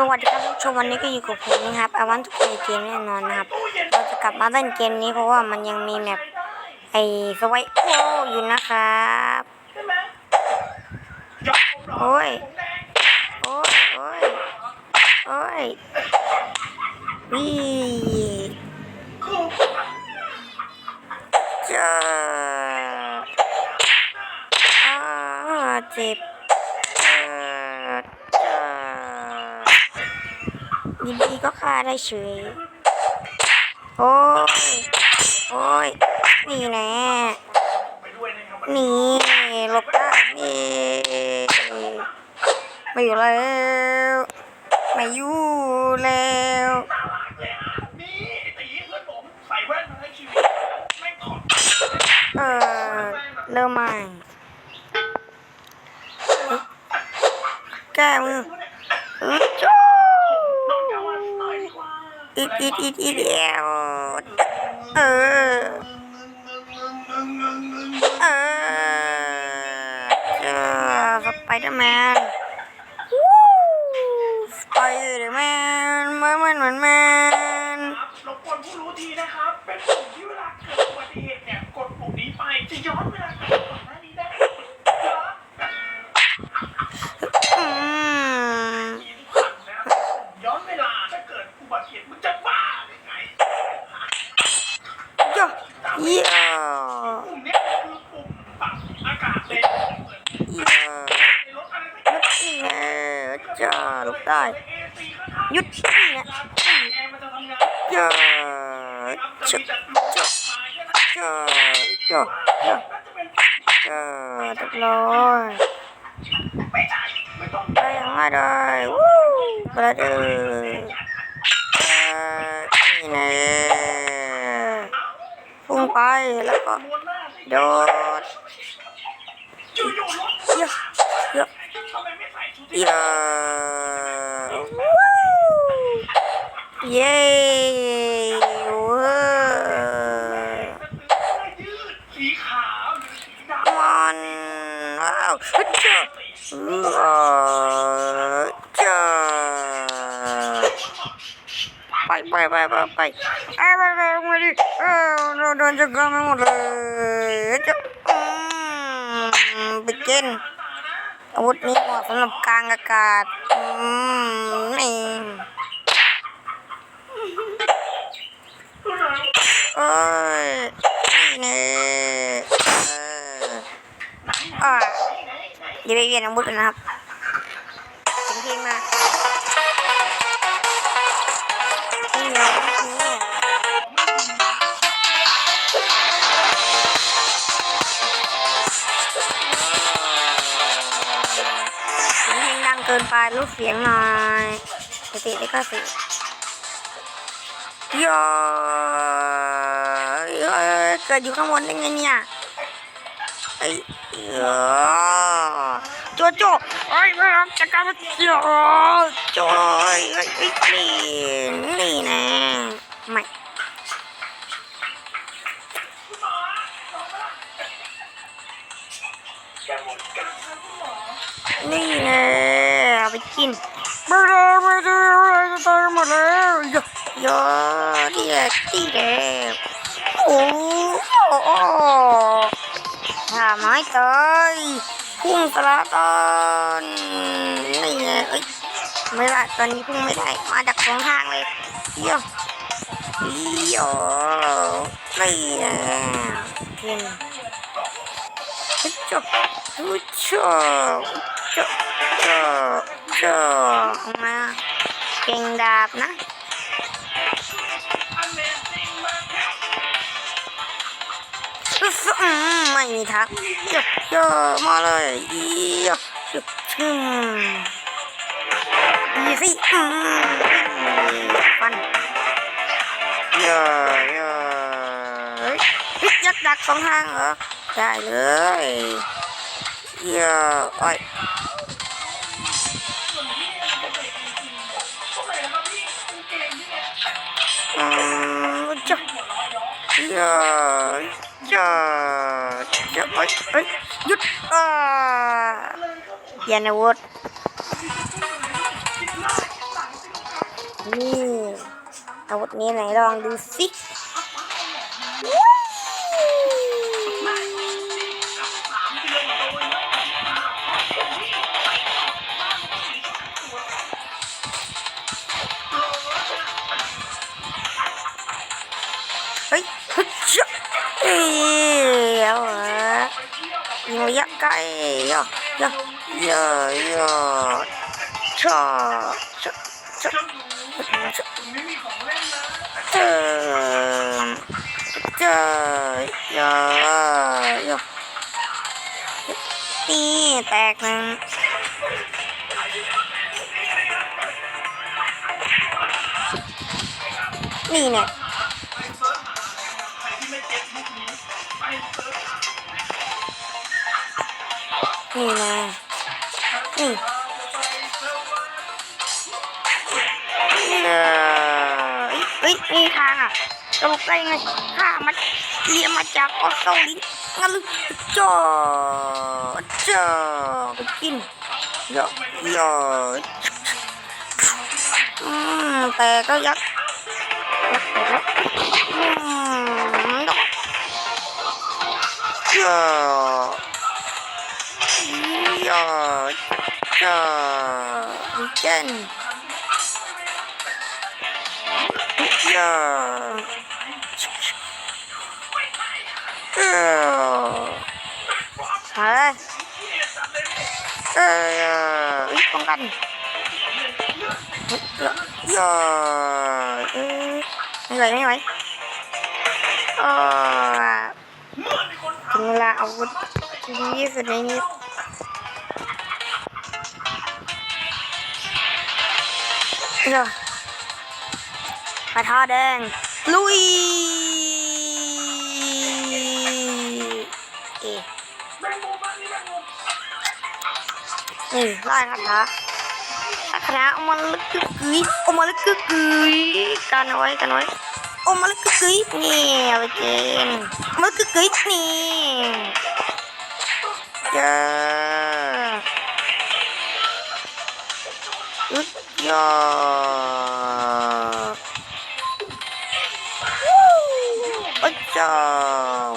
สวัสดีครับทุกชมวันนี้ก็อยู่กับผมนะครับอาวันทุกเพเกมแน่นอนนะครับ เราจะกลับมาเล่นเกมนี้เพราะว่ามันยังมีแมปไอ้สไวโออยู่นะครับโอ้ยโอ้ยโอ้ยโอ้ยวิ่เจ้าอ่าเจ็บเจ็บเจ็บ ยินดีก็ฆ่าได้เฉย โอ้ย โอ้ย นี่แน่นี่หลบได้นี่ไม่อยู่แล้ว ไม่อยู่แล้วเพื่องถอเริ่มใหม่แก้มืออึ๊ดจู้น้องจะวันต่อยดี กว่าอีดอีดอีดอีดเอวเออ เออเจอสไปเดอร์แมนวู้สไปเดอร์แมนมามันมันแมน ครับรบกวนผู้รู้ทีนะครับ เป็นปุ่มที่เวลาเกิดอุบัติเหตุเนี่ย กดปุ่มนี้ไป จะย้อนเวลากลับไปก่อนหน้านี้ได้เหรอ อืม ทีที่ผ่านนะปุ่มย้อนเวลาถ้าเกิดอุบัติเหตุมึงจะบ้าหรือไง ย่อเยี่ย ปุ่มเนี้ยคือปุ่มปรับอากาศเลยเหมือน เยี่ย ในรถอะไรสักอ ยุ ย่าง ดนี่นะจ้าลูกได้ ใน AC ก็ทำ หยุดนี่นะ แอร์มันจะทำงานจ้าครับจะจ้ามีแต่ลมมาแค่นั้นจ้า ออเจ้าไปไปไปไปไปไอ้ไปไปมาดิเออเราโดนจะกันไปหมดเลยจะอืมไปเกินอาวุธนี้เหมาะสำหรับกลางอากาศอืมนี่เอ้ยนี่เอออ่าเดี๋ยวไปเวียนอาวุธกันนะครับถึงเพลงมานี่ไงนี่เสียงเพลงดังเกินไปลดเสียงหน่อยสติได้ก็สิยโยเกิดอยู่ข้างบนได้ไงเนี่ย ไอ้เออโจโจไอ้ไม่รับจัดการมันโจโจไอ้ไอ้ไอ้นี่นี่นะไม่นี่นะเอาไปกินไม่ได้ไม่ได้จะตายหมดแล้วโยโยดีแหละดีแหละ ไม้เตยพุ่งสละตอนนี่ไงเอ้ยไม่ได้ตอนนี้พุ่งไม่ได้มาจากสองทางเลยเยี่ยมเยี่ยมนี่ไงขึ้นฮึจบฮึจบจบจบจบมาเก่งดาบนะ ไม่มีทางเยอะเยอะมาเลยเยอะเยอะอืมดีสิอืมฟันเยอะเยอะเฮ้ยเฮ้ยยักษ์ดักสองทางเหรอได้เลยเยอะโอ้ยอืมจ้ะอย่าอย่า อย่าเอ้ยเอ้ยหยุดอ่าเปลี่ยนอาวุธนี่อาวุธนี้ไหนลองดูสิเฮ้ยเฮ้ยเจ้าเอ้ยเอาเหรอ ยิงระยะไกลย่อย่อย่อย่อชอชอชอตรงนี้มีขอเล่นนะเจอจอเยอนี่แตกหนึ่งนี่เนี่ย นี่นะนี่เอาไปเซิร์ชว่าเออเฮ้ยนี่ทางอะจะบอกได้ไงข้ามันเรียนมาจากออสเตรเลียงั้นเลยจ้าจ้าไปกินเยอะเยอะอืมแต่ก็ยักยักแต่ก็ rồi rồi chân. Rồi Hả? Ờ, con anh Rồi Người mấy mày. Ờ Chúng là ông Chúng là ông đi về đây đi. Rồi. กระทะแดง ลุยเอ๊ะแมงมุมบ้านนี่แมงมุมนี่ไล่กระทะถ้ากระทะเอามาลึกกึกกึยเอามาลึกกึกยกันเอาไว้กันเอาไว้เอามาลึกกึกยนี่เอาไปกินมาลึกกึกยนี่เจ้า อึดยอโอ้ยจ้า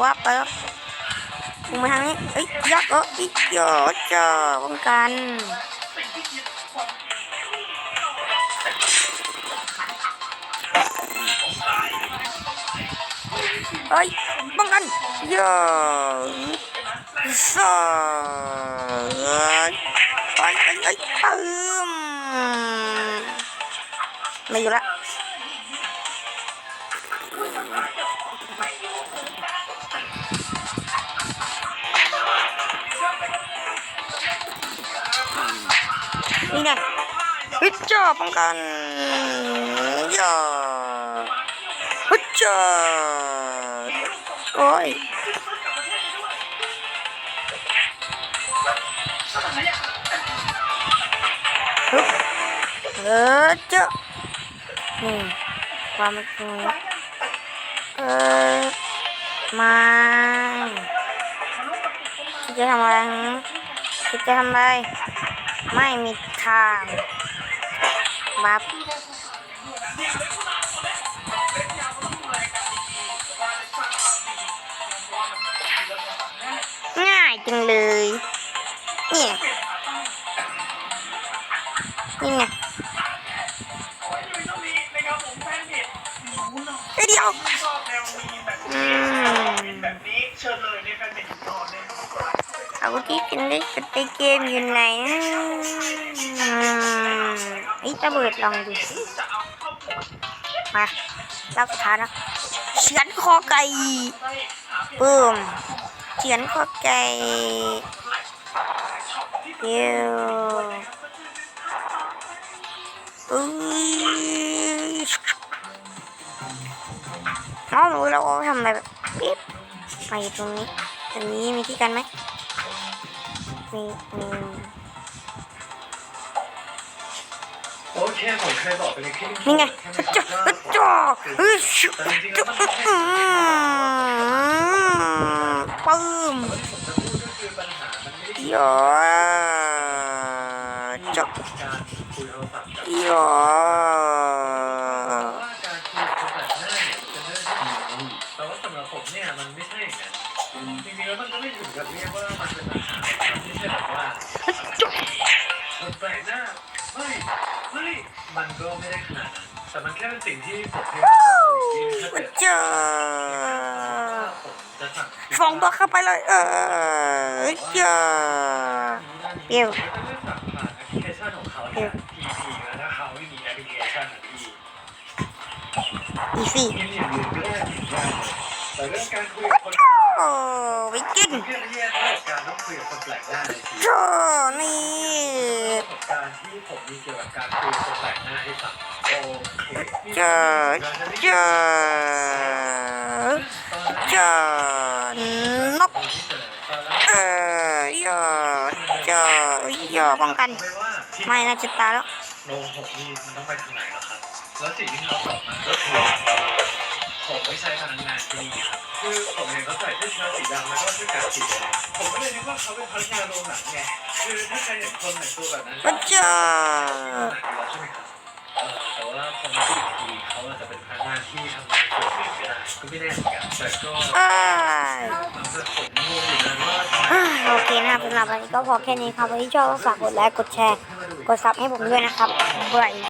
วับไปแล้วลงมาทางนี้เอ้ ยยักษ์เอออีกยอจ้าป้องกัน เฮ้ยป้องกันเยอะสองไปไปไปปึ้มไม่อยู่ละนี่ไงฮิตจ่อป้องกันอย่าฮิตจ่อโอ้ยฮึบ เออเจ้านี่ความันตรงนี้เออมาคิดจะทำอะไรหือคิดจะทำอะไร ไม่มีทางบับง่ายจังเลย เอ้ยเดียวอืมเอาที่กินได้สเตเกมอยู่ไหนนะอืมไอ้ตะเบิดลองดูสิมาลากระทานะเฉือนคอไก่เพจปึ้มเฉือนคอไก่เดียวอุ้ย น้องหนูเราเอาทำอะไรแบบปิ๊บไปตรงนี้ตรงนี้มีที่กันไหมมีมีโอเคผมเคยบอกไปในคลิปนี่ไงใช่ไหมคจ้ารับว่าจ้าเฮ้ยจริงๆแล้จ้าวมันไม่ใช่อืมปึ้มผมจะพูดก็คือปัญหามันไม่ได้ยอจ้าการคุยโทรศัพท์กับยอ จริงๆแล้วมันก็ไม่ถึงกับเรียกว่ามันเป็นอาหารแบบที่แบบว่ามันแปลกหน้าไม่ไม่มันก็ไม่ได้ขนาดนั้นแต่มันแค่เป็นสิ่งที่ผมเลี่งเจอผมจะสั่งฟองตัวเข้าไปเลย เออเจอเดี๋ยวมันเรื่องสั่งผ่านแอปพลิเคชันของเขาเนี่ย PP แล้วถ้าเขาไม่มีแอปพลิเคชันอะพี่ อีซี่ กินอย่างอื่นก็ได้กินได้แต่เรื่องการคุยกับคน โอ้ไปกินเพื่อนแยกเรื่องการต้องคุยกับคนแปลกหน้าในชีวิตโจนี่ประสบการณ์ที่ผมมีเกี่ยวกับการคุยกับคนแปลกหน้าให้ฟังโอเคเจอเจอเจอนกตอนที่เจอตอนแรกเออยอเยอป้องกัน ไม่น่าจะตายแล้วโรงผมนี่ต้องไปทางไหนหรอครับ แล้วสิ่งที่เขาตอบมาก็คือ ผมไม่ใช่พนักงานที่นี่ครับคือผมเห็นเขาใส่เสื้อเชิ้ตสีดำแล้วก็เสื้อกั๊กสีแดงผมก็เลยนึกว่าเขาเป็นพนักงานโรงหนังไงคือถ้าใครเห็นคนแต่งตัวแบบนั้นก็เจอใช่ไหมครับเออแต่ว่าพอมาดูอีกทีเขาอาจจะเป็นพนักงานที่ทำงานส่วนหนึ่งก็ได้ก็ไม่แน่เหมือนกันแต่ก็เอ้ยมันก็ผมงงอยู่นะว่าอ่าโอเคนะครับสำหรับวันนี้ก็พอแค่นี้ครับวันที่ชอบก็ฝากกดไลค์กดแชร์ กดซับให้ผมด้วยนะครับบาย